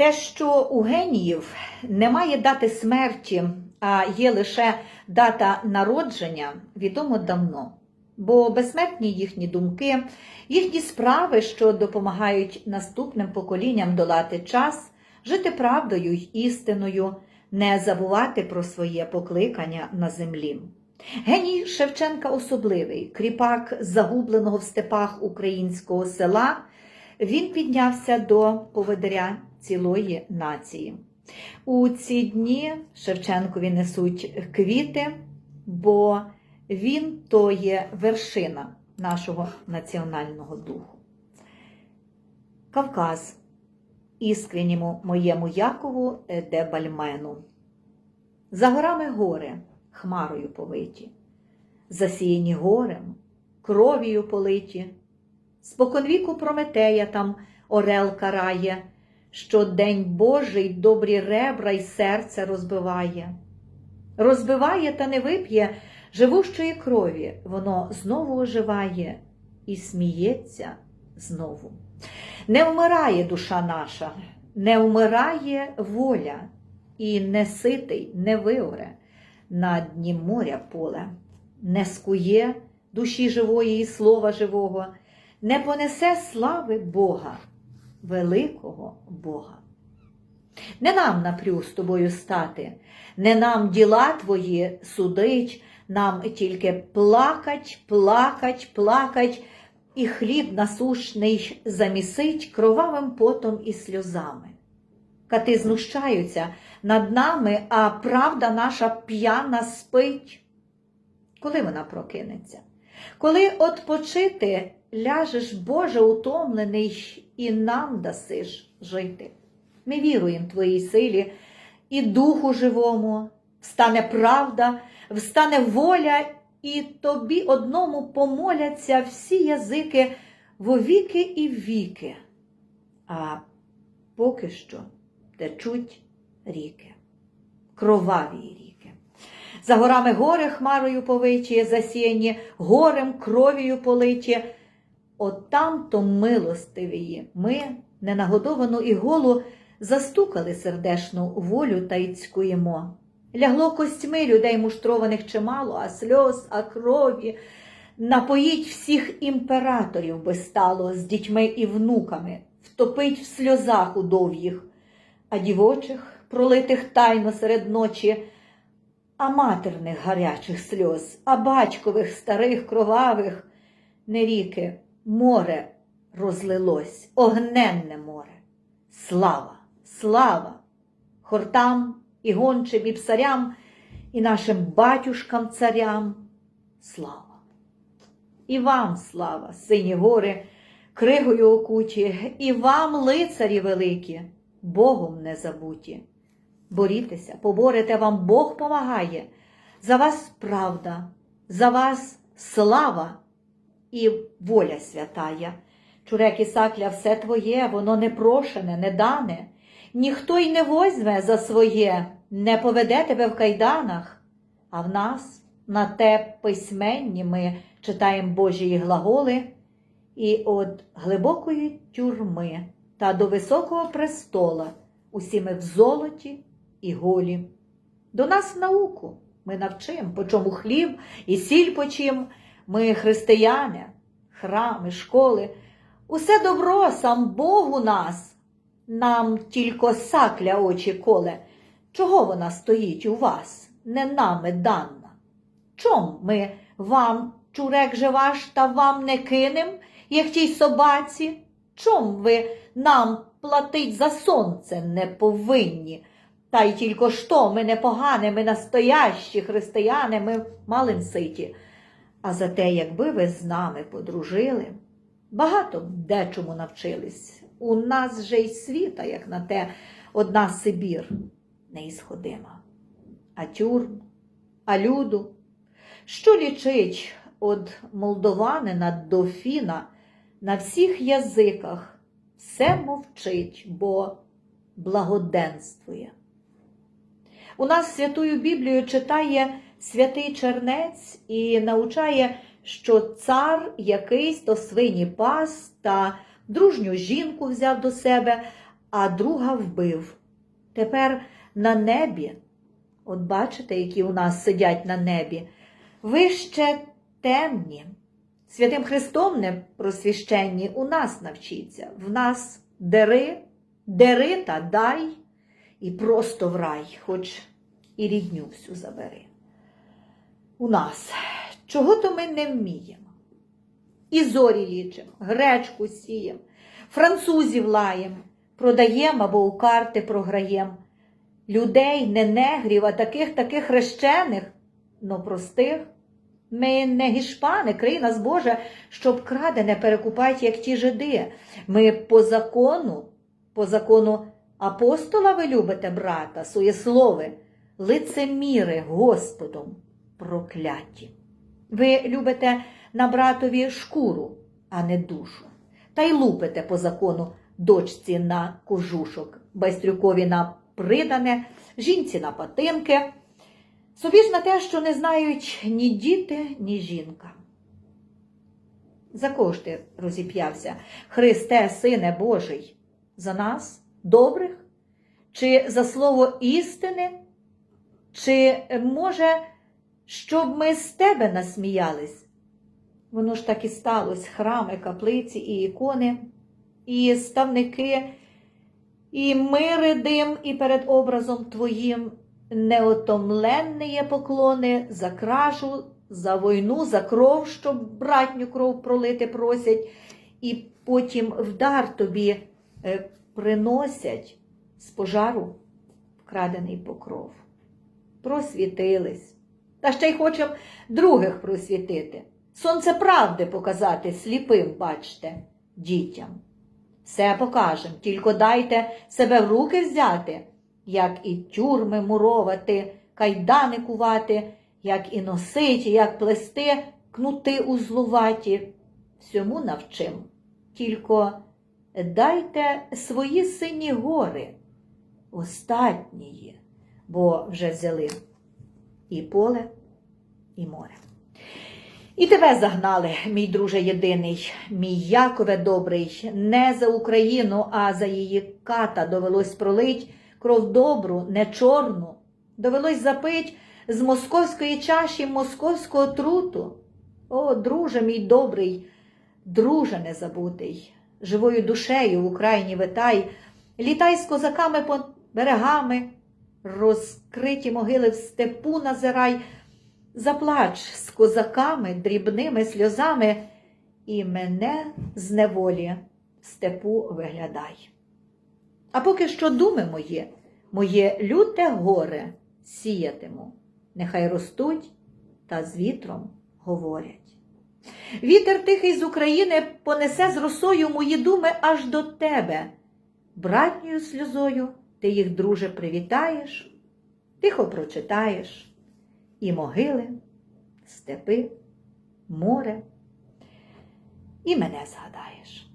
Те, що у геніїв немає дати смерті, а є лише дата народження, відомо давно. Бо безсмертні їхні думки, їхні справи, що допомагають наступним поколінням долати час, жити правдою й істиною, не забувати про своє покликання на землі. Геній Шевченка особливий, кріпак загубленого в степах українського села, він піднявся до поведеря цілої нації. У ці дні Шевченкові несуть квіти, бо він то є вершина нашого національного духу. Кавказ, іскренньому моєму Якову де Бальмену. За горами гори, хмарою повиті, засіяні горем, кров'ю политі, споконвіку Прометея там орел карає, що день Божий добрі ребра й серце розбиває. Розбиває та не вип'є живущої крові, воно знову оживає і сміється знову. Не вмирає душа наша, не вмирає воля, і не ситий не виоре на дні моря поле, не скує душі живої і слова живого, не понесе слави Бога, великого Бога. Не нам напрю з тобою стати, не нам діла твої судить, нам тільки плакать, плакать, плакать, і хліб насушний замісить кровавим потом і сльозами. Кати знущаються над нами, а правда наша п'яна спить. Коли вона прокинеться? Коли отпочити ляжеш, Боже, утомлений, і нам дасиш жити. Ми віруємо Твоїй силі і Духу живому, встане правда, встане воля, і тобі одному помоляться всі язики вовіки і віки. А поки що течуть ріки, кроваві ріки. За горами гори хмарою повиті, засіяні горем кров'ю политі. От там то милостивії ми, ненагодовану і голу, застукали сердешну волю та й цькуємо. Лягло костьми людей муштрованих чимало, а сльоз, а крові. Напоїть всіх імператорів би стало з дітьми і внуками, втопить в сльозах удов'їх, а дівочих, пролитих тайно серед ночі, а матерних гарячих сльоз, а батькових старих кровавих, не ріки, море розлилось, огненне море. Слава, слава хортам і гончим, і псарям, і нашим батюшкам царям. Слава! І вам слава, сині гори, кригою окуті, і вам, лицарі великі, Богом не забуті. Борітеся, поборете вам Бог помагає. За вас правда, за вас слава і воля святая. Чурек і сакля, все твоє, воно не прошене, не дане. Ніхто й не возьме за своє, не поведе тебе в кайданах, а в нас на те письменні ми читаємо Божії глаголи, і от глибокої тюрми та до високого престола усі ми в золоті і голі. До нас в науку ми навчим, по чому хліб і сіль почим. Ми християни, храми, школи, усе добро сам Бог у нас. Нам тільки сакля очі коле. Чого вона стоїть у вас, не нами данна? Чом ми вам, чурек же ваш, та вам не кинем, як тій собаці? Чом ви нам платить за сонце не повинні? Та й тільки що ми не погане, ми настоящі християни, ми малим ситі. А за те, якби ви з нами подружили, багато дечому навчились. У нас же й світа, як на те, одна Сибір неісходима. А тюрм, а люду, що лічить од молдованина до фіна на всіх язиках, все мовчить, бо благоденствує. У нас святую Біблію читає святий чернець і навчає, що цар якийсь то свині пас та дружню жінку взяв до себе, а друга вбив. Тепер на небі, от бачите, які у нас сидять на небі, ви ще темні. Святим Христом не просвіщенні у нас навчіться. В нас дери, дери та дай, і просто в рай, хоч і рідню всю забери. У нас чого то ми не вміємо. І зорі лічимо, гречку сієм, французів лаєм, продаєм або у карти програєм. Людей не негрів, а таких таких хрещених, но простих. Ми не гішпани, крий нас Боже, щоб крадене перекупать, як ті жиди. Ми по закону, по закону апостола ви любите брата, суєслови, лицеміри Господом прокляті. Ви любите на братові шкуру, а не душу. Та й лупите по закону дочці на кожушок, байстрюкові на придане, жінці на патинки. Собі ж на те, що не знають ні діти, ні жінка. За кого ж ти розіп'явся, Христе, Сине Божий, за нас, добрих, чи за слово істини, чи, може, щоб ми з тебе насміялись? Воно ж так і сталося, храми, каплиці і ікони, і ставники, і мири дим, і перед образом твоїм неотомленні поклони за кражу, за війну, за кров, щоб братню кров пролити просять, і потім вдар тобі е, приносять з пожару вкрадений покров. Просвітились. Та ще й хочемо других просвітити. Сонце правди показати сліпим, бачте, дітям. Все покажем, тільки дайте себе в руки взяти як і тюрми муровати, кайдани кувати, як і носить, як плести, кнути узлуваті. Всьому навчим. Тільки дайте свої сині гори, остатнії, бо вже взяли і поле, і море. І тебе загнали, мій друже єдиний, мій Якове добрий, не за Україну, а за її ката довелось пролить кров добру, не чорну, довелось запить з московської чаші московського труту. О, друже мій добрий, друже незабутий, живою душею в Україні витай, літай з козаками по берегами, розкриті могили в степу назирай, заплач з козаками дрібними сльозами, і мене з неволі в степу виглядай. А поки що думи мої, моє люте горе сіятиму, нехай ростуть та з вітром говорять. Вітер тихий з України понесе з росою мої думи аж до тебе. Братньою сльозою ти їх, друже, привітаєш, тихо прочитаєш і могили, степи, море, і мене згадаєш.